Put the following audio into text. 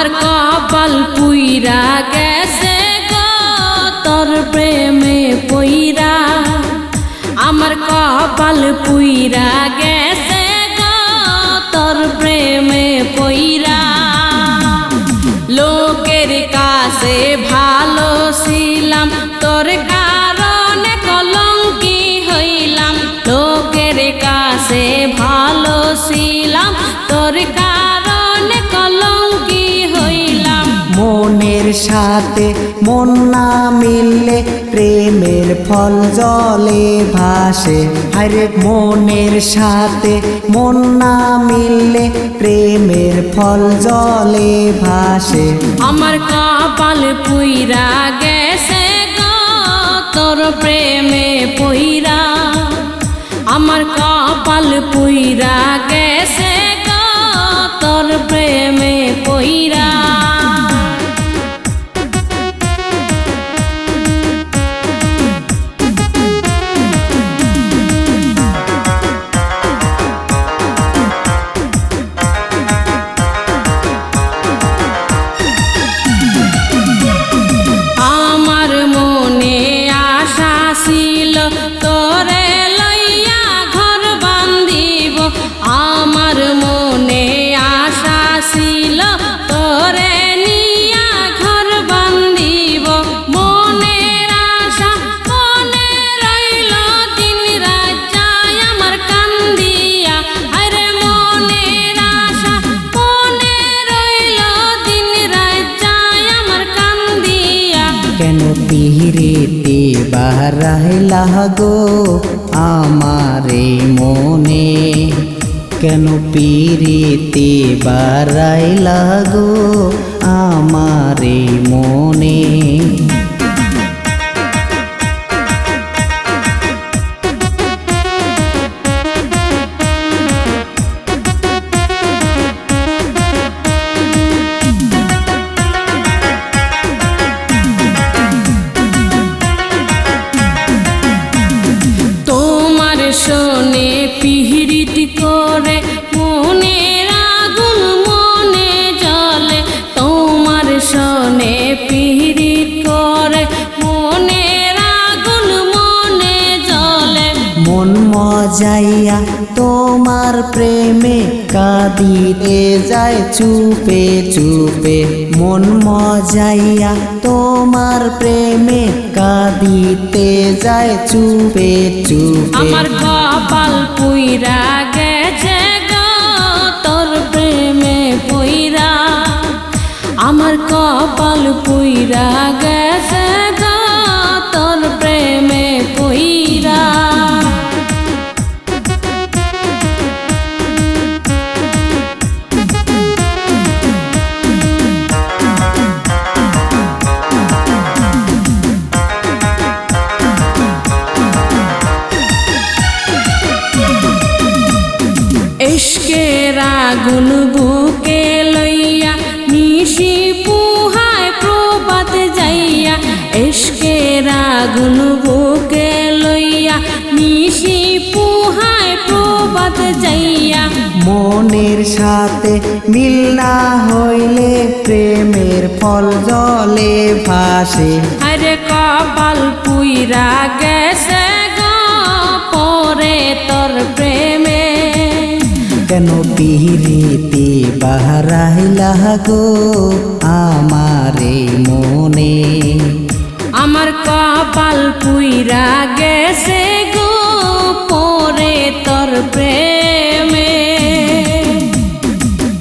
আমার কপাল পুইরা গেছে তোর প্রেমে পইরা। আমার কপাল পুইরা গেছে সাথে মন না মিললে প্রেমের ফল জলে ভাসে। আরে মনের সাথে মন না মিললে প্রেমের ফল জলে ভাসে। আমার কপাল পুইরা গেছে তোর প্রেমে পইরা। আমার কপাল পুইরা পিহিরেতে বাহারাইলা গো আমারে মনে। কেন পিরিতে বারাইলা গো আমারে মনে? তোমার প্রেমে কাঁদিতে যায় চুপে চুপে, মন মজাইয়া তোমার প্রেমে কাঁদিতে যায় চুপে চুপে। আমার কপাল পুইরা গেছে গো, তোর প্রেমে পুইরা। আমার কপাল পুইরা গেছে আগুন বুকে লইয়া নিশি পুহায় প্রবাদ যাইয়া এসকের আগুন বুকে লইয়া নিশি পুহায় প্রবাদ যাইয়া। মনের সাথে মিল না হইলে প্রেমের ফল জলে ভাসে। আরে কপাল পুইরা কেন পিহিরিতে বাহারাইলা গো আমারে মনে। আমার কপাল পুইরা গেছে গো পরে তর্পে প্রেমে